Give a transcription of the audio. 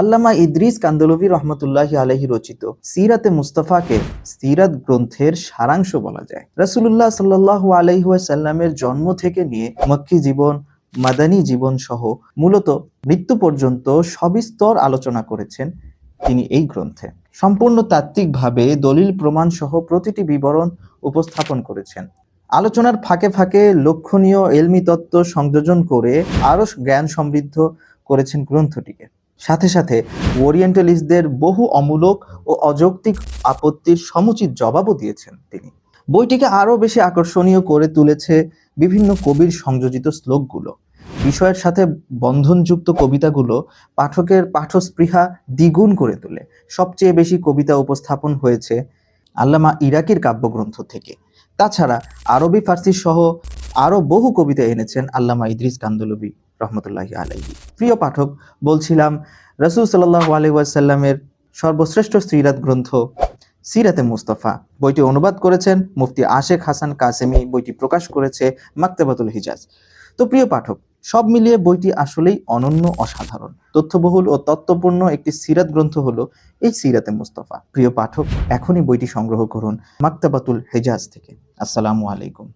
আল্লামা ইদ্রিস কান্দলভি রহমতুল্লাহি আলহি রচিত সিরাতে মুস্তাফাকে সিরাত গ্রন্থের সারাংশ বলা যায়। রাসূলুল্লাহ সাল্লাহ আলহিহাসাল্লামের জন্ম থেকে নিয়ে মক্কি জীবন, মাদানী জীবন সহ মূলত মৃত্যু পর্যন্ত সবিস্তর আলোচনা করেছেন তিনি এই গ্রন্থে। সম্পূর্ণ তাত্ত্বিকভাবে দলিল প্রমাণ সহ প্রতিটি বিবরণ উপস্থাপন করেছেন। আলোচনার ফাঁকে ফাঁকে লক্ষণীয় এলমি তত্ত্ব সংযোজন করে আরও জ্ঞান সমৃদ্ধ করেছেন গ্রন্থটিকে। সাথে সাথে ওরিয়েন্টালিস্টদের বহু অমূলক ও অযৌক্তিক আপত্তির সমুচিত জবাবও দিয়েছেন তিনি। বইটিকে আরও বেশি আকর্ষণীয় করে তুলেছে বিভিন্ন কবির সংযোজিত শ্লোকগুলো। বিষয়ের সাথে বন্ধনযুক্ত কবিতাগুলো পাঠকের পাঠস্পৃহা দ্বিগুণ করে তোলে। সবচেয়ে বেশি কবিতা উপস্থাপন হয়েছে আল্লামা ইরাকির কাব্যগ্রন্থ থেকে। তাছাড়া আরবি, ফার্সি সহ আরও বহু কবিতা এনেছেন আল্লামা ইদ্রিস কান্দলবি। রহমতুল্লাহি আলাইহি। প্রিয় পাঠক, বলছিলাম, রসুল সাল্লাহ আলহাসাল্লামের সর্বশ্রেষ্ঠ সিরাত গ্রন্থ সিরাতে মুস্তফা। বইটি অনুবাদ করেছেন মুফতি আশেখ হাসান কাসেমি, বইটি প্রকাশ করেছে মাক্তাবাতুল হিজাজ। তো প্রিয় পাঠক, সব মিলিয়ে বইটি আসলেই অনন্য অসাধারণ। তথ্যবহুল ও তত্ত্বপূর্ণ একটি সিরাত গ্রন্থ হলো এই সিরাতে মুস্তফা। প্রিয় পাঠক, এখনই বইটি সংগ্রহ করুন মাক্তাবাতুল হেজাজ থেকে। আসসালামু আলাইকুম।